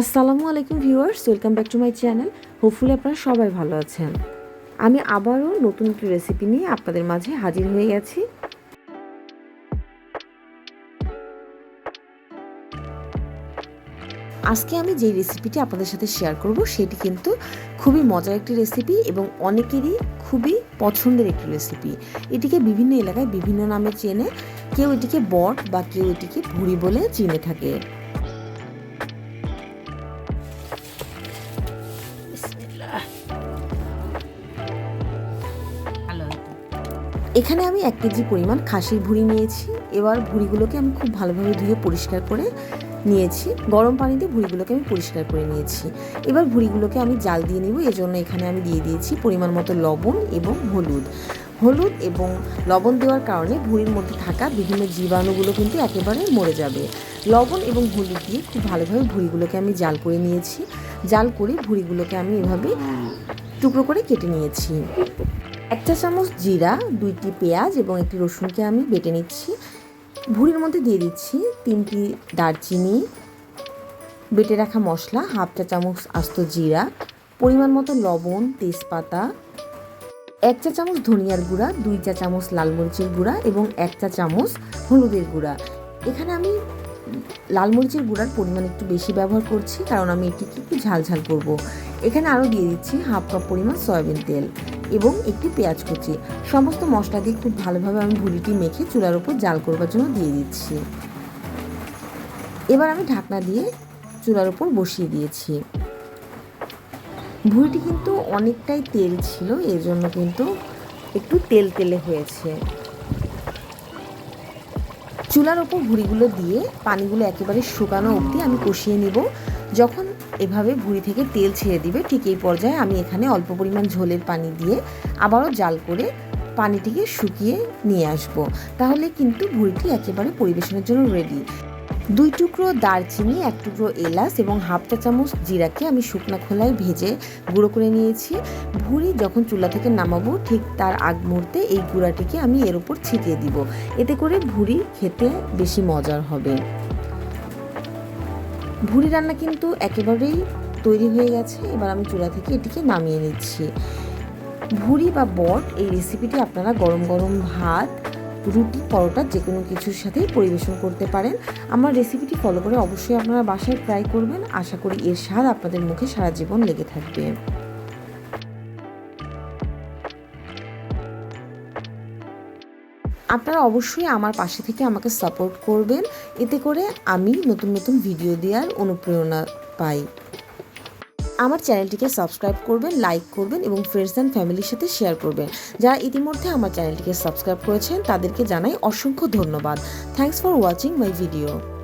আসসালামু আলাইকুম viewers, welcome back to my channel. Hopefully আপনারা সবাই ভালো আছেন। আমি আবারও নতুন একটি রেসিপি নিয়ে আপনাদের মাঝে হাজির হয়ে গেছি। আজকে আমি যে রেসিপিটি আপনাদের সাথে শেয়ার করব, সেটি কিন্তু খুবই মজার একটি রেসিপি এবং অনেকেরই খুবই পছন্দের একটি রেসিপি এটিকে বিভিন্ন এলাকায় বিভিন্ন নামে চেনে। কেউ এটিকে বট বা কেউ এটিকে ভুড়ি বলে চিনে থাকে। এখানে আমি এক কেজি পরিমাণ খাসির ভুঁড়ি নিয়েছি। এবার ভুঁড়িগুলোকে আমি খুব ভালোভাবে ধুয়ে পরিষ্কার করে নিয়েছি। গরম পানিতে ভুঁড়িগুলোকে আমি পরিষ্কার করে নিয়েছি। এবার ভুঁড়িগুলোকে আমি জাল দিয়ে নিব। এজন্য এখানে আমি দিয়ে দিয়েছি পরিমাণ মতো লবণ এবং হলুদ। হলুদ এবং লবণ দেওয়ার কারণে ভুঁড়ির মধ্যে থাকা বিভিন্ন জীবাণুগুলো কিন্তু একেবারে মরে যাবে। লবণ এবং হলুদ দিয়ে খুব ভালোভাবে ভুঁড়িগুলোকে আমি জাল করে নিয়েছি। জাল করে ভুঁড়িগুলোকে আমি এভাবে টুকরো করে কেটে নিয়েছি। এক চা চামচ জিরা, দুইটি পেঁয়াজ এবং একটি রসুনকে আমি বেটে নিচ্ছি। ভুঁড়ির মধ্যে দিয়ে দিচ্ছি তিনটি দারচিনি। বেটে রাখা মশলা, হাফ চা চামচ আস্ত জিরা, পরিমাণ মতো লবণ, তেজপাতা, এক চা চামচ ধনিয়ার গুঁড়া, দুই চা চামচ লাল মরিচের গুঁড়া এবং এক চা চামচ হলুদের গুঁড়া। এখানে আমি লাল মরিচের গুঁড়ার পরিমাণ একটু বেশি ব্যবহার করছি, কারণ আমি এটিকে একটু ঝাল ঝাল করব। এখানে আরও দিয়ে দিচ্ছি হাফ কাপ পরিমাণ সয়াবিন তেল। এবং একটি পেঁয়াজ কুচি। সমস্ত মশলা দিয়ে খুব ভালোভাবে আমি ভুড়িটি মেখে চুলার উপর জাল করবার জন্য দিয়ে দিচ্ছি। এবার আমি ঢাকনা দিয়ে চুলার উপর বসিয়ে দিয়েছি। ভুড়িটি কিন্তু অনেকটাই তেল ছিল, এর জন্য কিন্তু একটু তেল তেলে হয়েছে। চুলার ওপর ভুড়িগুলো দিয়ে পানিগুলো একেবারে শুকানো অবধি আমি কষিয়ে নিব। যখন এভাবে ভুড়ি থেকে তেল ছেড়ে দিবে। ঠিক এই পর্যায়ে আমি এখানে অল্প পরিমাণ ঝোলের পানি দিয়ে আবারও জাল করে পানিটিকে শুকিয়ে নিয়ে আসব। তাহলে কিন্তু ভুঁড়িটি একেবারে পরিবেশনের জন্য রেডি দুই টুকরো দারচিনি, এক টুকরো এলাচ এবং হাফ চা চামচ জিরাকে আমি শুকনা খোলায় ভেজে গুঁড়ো করে নিয়েছি। ভুঁড়ি যখন চুলা থেকে নামাবো, ঠিক তার আগ মুহূর্তে এই গুঁড়াটিকে আমি এর উপর ছিটিয়ে দিব। এতে করে ভুঁড়ি খেতে বেশি মজার হবে। ভুড়ি রান্না কিন্তু একেবারেই তৈরি হয়ে গেছে। এবার আমি চুলা থেকে এটিকে নামিয়ে নিচ্ছি। ভুড়ি বা বট এই রেসিপিটি আপনারা গরম গরম ভাত, রুটি, পরোটা যে কোনো কিছুর সাথেই পরিবেশন করতে পারেন। আমার রেসিপিটি ফলো করে অবশ্যই আপনারা বাসায় ট্রাই করবেন। আশা করি এর স্বাদ আপনাদের মুখে সারা জীবন লেগে থাকবে। আপনারা অবশ্যই আমার পাশে থেকে আমাকে সাপোর্ট করবেন। এতে করে আমি নতুন নতুন ভিডিও দেওয়ার অনুপ্রেরণা পাই। আমার চ্যানেলটিকে সাবস্ক্রাইব করবেন লাইক করবেন এবং ফ্রেন্ডস অ্যান্ড ফ্যামিলির সাথে শেয়ার করবেন। যারা ইতিমধ্যে আমার চ্যানেলটিকে সাবস্ক্রাইব করেছেন, তাদেরকে জানাই অসংখ্য ধন্যবাদ। Thanks for watching my video